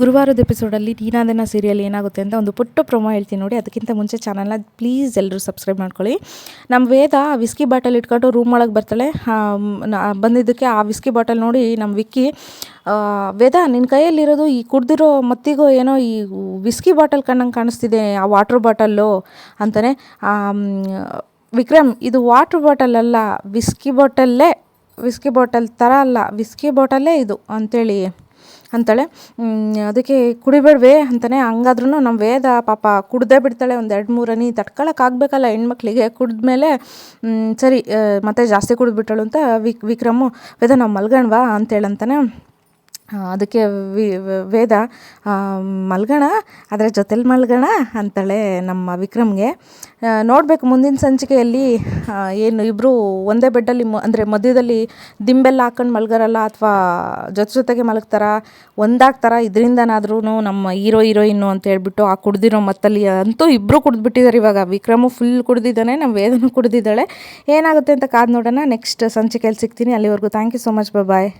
ಗುರುವಾರದ ಎಪಿಸೋಡಲ್ಲಿ ನೀನಾದನ serial ಏನಾಗುತ್ತೆ ಅಂತ ಒಂದು ಪುಟ್ಟ ಪ್ರೊಮೋ ಹೇಳ್ತೀನಿ ನೋಡಿ. ಅದಕ್ಕಿಂತ ಮುಂಚೆ ಚಾನಲ್ನ ಪ್ಲೀಸ್ ಎಲ್ಲರೂ ಸಬ್ಸ್ಕ್ರೈಬ್ ಮಾಡ್ಕೊಳ್ಳಿ. ನಮ್ಮ ವೇದ ವಿಸ್ಕಿ ಬಾಟಲ್ ಇಟ್ಕೊಂಡು ರೂಮ್ ಒಳಗೆ ಬರ್ತಾಳೆ. ಬಂದಿದ್ದಕ್ಕೆ ಆ ವಿಸ್ಕಿ ಬಾಟಲ್ ನೋಡಿ ನಮ್ಮ ವಿಕ್ಕಿ ವೇದ ನಿನ್ನ ಕೈಯಲ್ಲಿರೋದು ಈ ಕುಡ್ದಿರೋ ಮತ್ತಿಗೋ ಏನೋ ಈ ವಿಸ್ಕಿ ಬಾಟಲ್ ಕಣ್ಣಂಗೆ ಕಾಣಿಸ್ತಿದೆ, ಆ ವಾಟ್ರ್ ಬಾಟಲ್ಲು ಅಂತಲೇ ವಿಕ್ರಮ್, ಇದು ವಾಟ್ರ್ ಬಾಟಲ್ ಅಲ್ಲ ವಿಸ್ಕಿ ಬಾಟಲ್ಲೇ ವಿಸ್ಕಿ ಬಾಟಲ್ ಥರ ಅಲ್ಲ ವಿಸ್ಕಿ ಬಾಟಲ್ಲೇ ಇದು ಅಂಥೇಳಿ ಅಂತಾಳೆ ಅದಕ್ಕೆ ಕುಡಿಬೇಡ್ವೇ ಅಂತಾನೆ ಹಂಗಾದ್ರೂ ನಮ್ಮ ವೇದ ಪಾಪ ಕುಡ್ದೇ ಬಿಡ್ತಾಳೆ ಒಂದು ಎರಡು ಮೂರು ಹನಿ ತಡ್ಕೊಳಕ್ಕಾಗಬೇಕಲ್ಲ ಹೆಣ್ಮಕ್ಳಿಗೆ. ಕುಡಿದ್ಮೇಲೆ ಸರಿ ಮತ್ತೆ ಜಾಸ್ತಿ ಕುಡಿದ್ಬಿಟ್ಟಳು ಅಂತ ವಿಕ್, ವಿಕ್ರಮು, ವೇದ, ನಾವು ಮಲ್ಗಣ್ವಾ? ಅಂತೇಳಂತಾನೆ ಅದಕ್ಕೆ ವೇದ ಮಲ್ಗೋಣ, ಅದರ ಜೊತೆಲಿ ಮಲ್ಗೋಣ ಅಂತಾಳೆ ನಮ್ಮ ವಿಕ್ರಮ್ಗೆ. ನೋಡಬೇಕು ಮುಂದಿನ ಸಂಚಿಕೆಯಲ್ಲಿ ಏನು ಇಬ್ಬರು ಒಂದೇ ಬೆಡ್ಡಲ್ಲಿ ಮ, ಅಂದರೆ ಮಧ್ಯದಲ್ಲಿ ದಿಂಬೆಲ್ಲ ಹಾಕೊಂಡು ಮಲ್ಗರಲ್ಲ ಅಥವಾ ಜೊತೆ ಜೊತೆಗೆ ಮಲಗ್ತಾರ? ಒಂದಾಗ್ತಾರ? ಇದರಿಂದನಾದ್ರೂ ನಮ್ಮ ಹೀರೋ, ಹೀರೋಯಿನ್ನು ಅಂತ ಹೇಳ್ಬಿಟ್ಟು ಆ ಕುಡ್ದಿರೋ ಮತ್ತಲ್ಲಿ ಅಂತೂ ಇಬ್ಬರು ಕುಡಿದ್ಬಿಟ್ಟಿದ್ದಾರೆ ಇವಾಗ. ವಿಕ್ರಮು ಫುಲ್ ಕುಡ್ದಿದ್ದಾನೆ, ನಮ್ಮ ವೇದನೂ ಕುಡ್ದಿದ್ದಾಳೆ. ಏನಾಗುತ್ತೆ ಅಂತ ಕಾದು ನೋಡೋಣ. ನೆಕ್ಸ್ಟ್ ಸಂಚಿಕೆಯಲ್ಲಿ ಸಿಗ್ತೀನಿ. ಅಲ್ಲಿವರೆಗೂ thank you so much bye